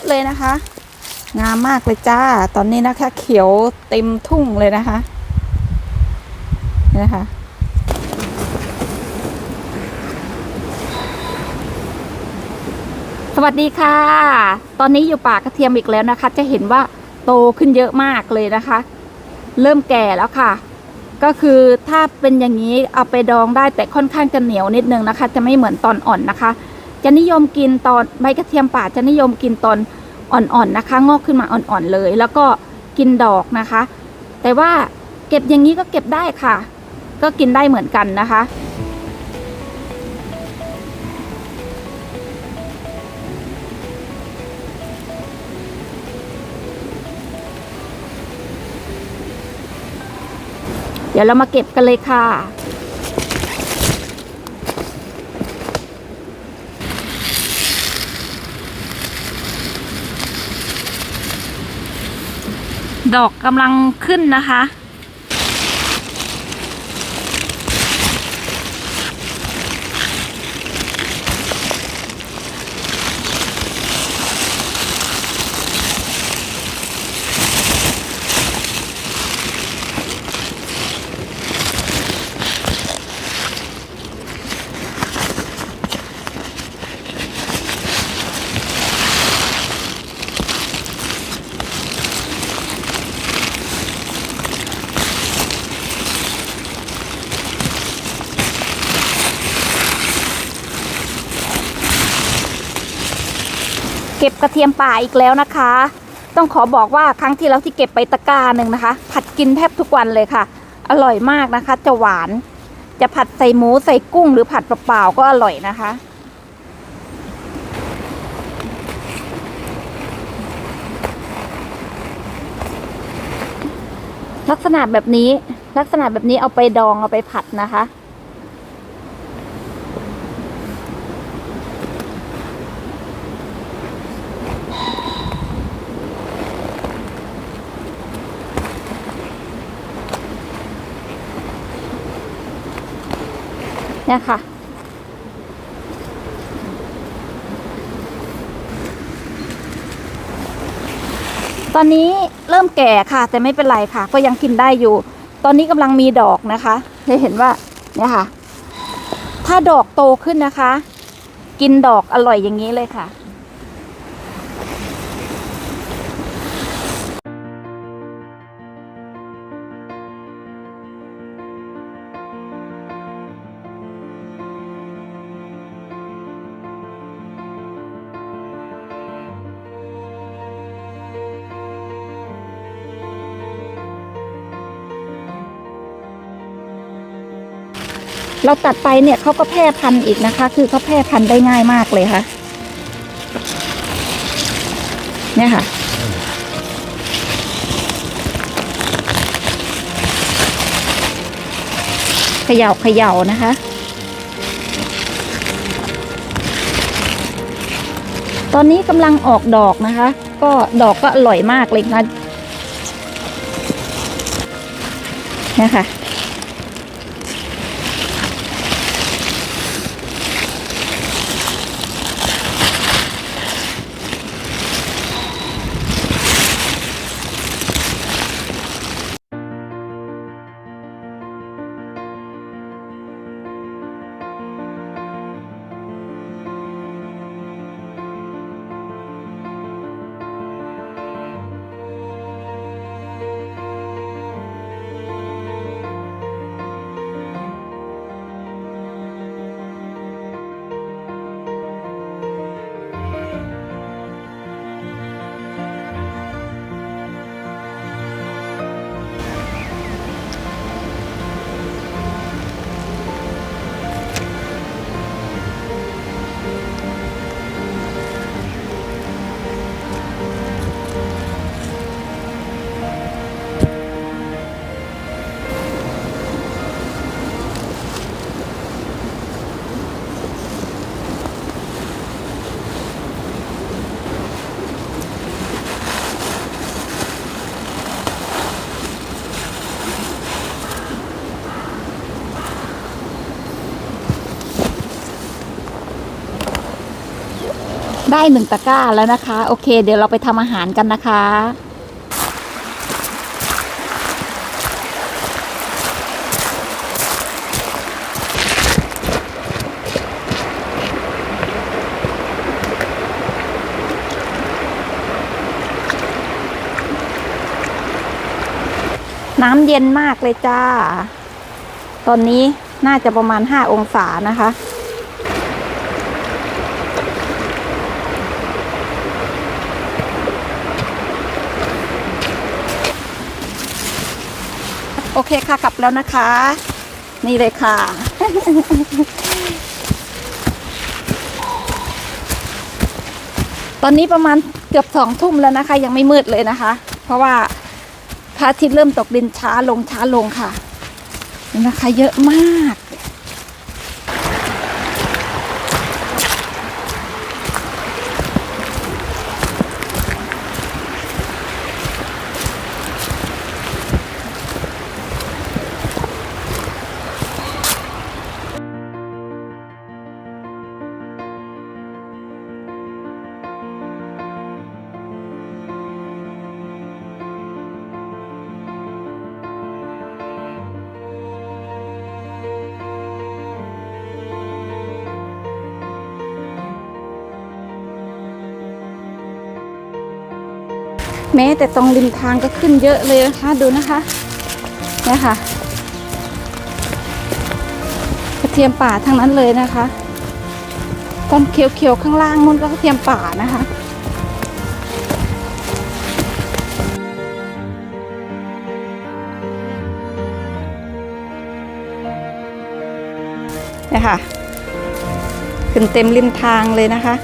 อะเลยนะคะ งามมากเลยจ้า ตอนนี้นะคะ เขียวเต็มทุ่งเลยนะคะนี่นะคะสวัสดีค่ะ ตอนนี้อยู่ป่ากระเทียมอีกแล้วนะคะ จะเห็นว่าโตขึ้นเยอะมากเลยนะคะ เริ่มแก่แล้วค่ะ ก็คือถ้าเป็นอย่างนี้เอาไปดองได้แต่ค่อนข้างจะเหนียวนิดนึงนะคะ จะไม่เหมือนตอนอ่อนนะคะ จะนิยมกินตอนใบกระเทียมป่าจะนิยมกินตอนอ่อนๆนะคะ งอกขึ้นมาอ่อนๆเลย แล้วก็กินดอกนะคะ แต่ว่าเก็บอย่างนี้ก็เก็บได้ค่ะ ก็กินได้เหมือนกันนะคะเดี๋ยวเรามาเก็บกันเลยค่ะ ดอกกำลังขึ้นนะคะ เก็บกระเทียมป่าอีกแล้วนะคะ ต้องขอบอกว่าครั้งที่แล้วที่เก็บไปตะกร้าหนึ่งนะคะ ผัดกินแทบทุกวันเลยค่ะ อร่อยมากนะคะ จะหวาน จะผัดใส่หมูใส่กุ้งหรือผัดเปล่าๆก็อร่อยนะคะ ลักษณะแบบนี้ลักษณะแบบนี้เอาไปดองเอาไปผัดนะคะ เนี่ยค่ะ ตอนนี้เริ่มแก่ค่ะ แต่ไม่เป็นไรค่ะ ก็ยังกินได้อยู่ ตอนนี้กำลังมีดอกนะคะจะเห็นว่าเนี่ยค่ะ ถ้าดอกโตขึ้นนะคะ กินดอกอร่อยอย่างนี้เลยค่ะ เราตัดไปเนี่ยเขาก็แพร่พันธุ์อีกนะคะ คือเขาแพร่พันธุ์ได้ง่ายมากเลยค่ะ เนี่ยค่ะ เขย่าเขย่านะคะ ตอนนี้กำลังออกดอกนะคะ ก็ดอกก็อร่อยมากเลยนะเนี่ยค่ะ ได้หนึ่งตะกร้าแล้วนะคะ โอเค เดี๋ยวเราไปทำอาหารกันนะคะน้ำเย็นมากเลยจ้า ตอนนี้น่าจะประมาณ 5 องศานะคะ อเคค่ะกลับแล้วนะคะ นี่เลยค่ะ ตอนนี้ประมาณเกือบสองทุ่มแล้วนะคะ ยังไม่มืดเลยนะคะ เพราะว่าพระอาทิตย์เริ่มตกดินช้าลงช้าลงค่ะนี่นะคะเยอะมาก แม้แต่ตรงริมทางก็ขึ้นเยอะเลยนะคะดูนะคะเนี่ยค่ะกระเทียมป่าทั้งนั้นเลยนะคะต้นเขียวๆข้างล่างนู่นก็กระเทียมป่านะคะเนี่ยค่ะขึ้นเต็มริมทางเลยนะคะ